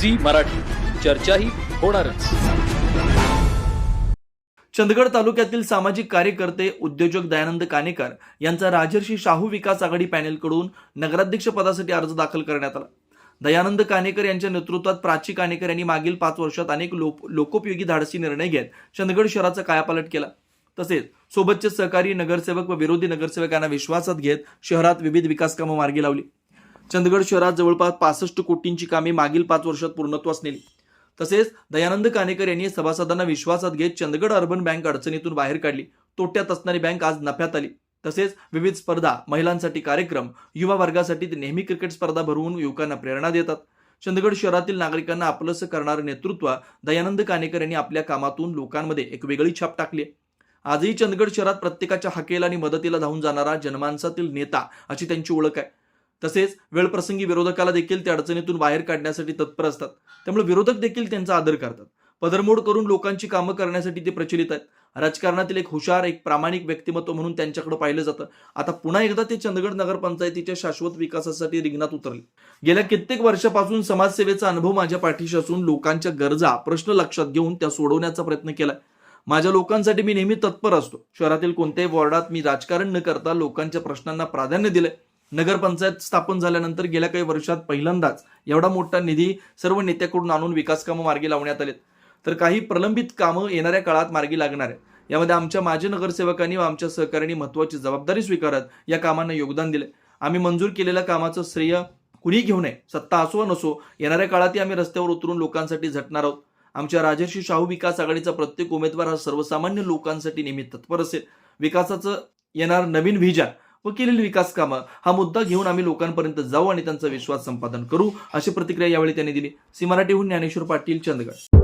Zee Marathi. चर्चाही होणारच. चंदगड तालुक्यातील सामाजिक कार्यकर्ते उद्योजक दयानंद कानेकर यांचा राजर्षी शाहू विकास आघाडी पॅनेलकडून नगराध्यक्ष पदासाठी अर्ज दाखल करण्यात आला. दयानंद कानेकर यांच्या नेतृत्वात प्राची कानेकर यांनी मागील पाच वर्षात अनेक लोक लोकोपयोगी धाडसी निर्णय घेत चंदगड शहराचा कायापालट केला. तसेच सोबतचे सहकारी नगरसेवक व विरोधी नगरसेवकांना विश्वासात घेत शहरात विविध विकास कामं मार्गी लावली. चंदगड शहरात जवळपास पासष्ट कोटींची कामे मागील पाच वर्षात पूर्णत्वास नेली तसेच दयानंद कानेकर यांनी सभासदांना विश्वासात घेत चंदगड अर्बन बँक अडचणीतून बाहेर काढली. तोट्यात असणारी बँक आज नफ्यात आली. तसेच विविध स्पर्धा महिलांसाठी कार्यक्रम युवा वर्गासाठी ते नेहमी क्रिकेट स्पर्धा भरवून युवकांना प्रेरणा देतात. चंदगड शहरातील नागरिकांना आपलंसं करणारं नेतृत्व दयानंद कानेकर यांनी आपल्या कामातून लोकांमध्ये एक वेगळी छाप टाकली आजही चंदगड शहरात प्रत्येकाच्या हकेला आणि मदतीला धावून जाणारा जनमानसातील नेता अशी त्यांची ओळख आहे. तसेच वेळप्रसंगी विरोधकाला देखील त्या अडचणीतून बाहेर काढण्यासाठी तत्पर असतात. त्यामुळे विरोधक देखील त्यांचा आदर करतात. पदरमोड करून लोकांची कामं करण्यासाठी ते प्रचलित आहेत. राजकारणातील एक हुशार एक प्रामाणिक व्यक्तिमत्व म्हणून त्यांच्याकडे पाहिलं जातं. आता पुन्हा एकदा ते चंदगड नगरपंचायतीच्या शाश्वत विकासासाठी रिंगणात उतरले. गेल्या कित्येक वर्षापासून समाजसेवेचा अनुभव माझ्या पाठीशी असून लोकांच्या गरजा प्रश्न लक्षात घेऊन त्या सोडवण्याचा प्रयत्न केलाय. माझ्या लोकांसाठी मी नेहमी तत्पर असतो. शहरातील कोणत्याही वॉर्डात मी राजकारण न करता लोकांच्या प्रश्नांना प्राधान्य दिलंय. नगरपंचायत स्थापन झाल्यानंतर गेल्या काही वर्षात पहिल्यांदाच एवढा मोठा निधी सर्व नेत्याकडून आणून विकास कामं मार्गी लावण्यात आलेत. तर काही प्रलंबित कामं येणाऱ्या काळात मार्गी लागणार आहेत. यामध्ये आमच्या माजी नगरसेवकांनी व आमच्या सहकाऱ्यांनी महत्वाची जबाबदारी स्वीकारत या कामांना योगदान दिले आम्ही मंजूर केलेल्या कामाचं श्रेय कुणी घेऊ नये सत्ता असो नसो येणाऱ्या काळातही आम्ही रस्त्यावर उतरून लोकांसाठी झटणार आहोत. आमच्या राजर्षी शाहू विकास आघाडीचा प्रत्येक उमेदवार हा सर्वसामान्य लोकांसाठी नेहमी तत्पर असेल. विकासाचं येणार नवीन व्हिजन व केलेली विकास कामं. हा मुद्दा घेऊन आम्ही लोकांपर्यंत जाऊ आणि त्यांचा विश्वास संपादन करू अशी प्रतिक्रिया यावेळी त्यांनी दिली. सी मराठीहून ज्ञानेश्वर पाटील चंदगड.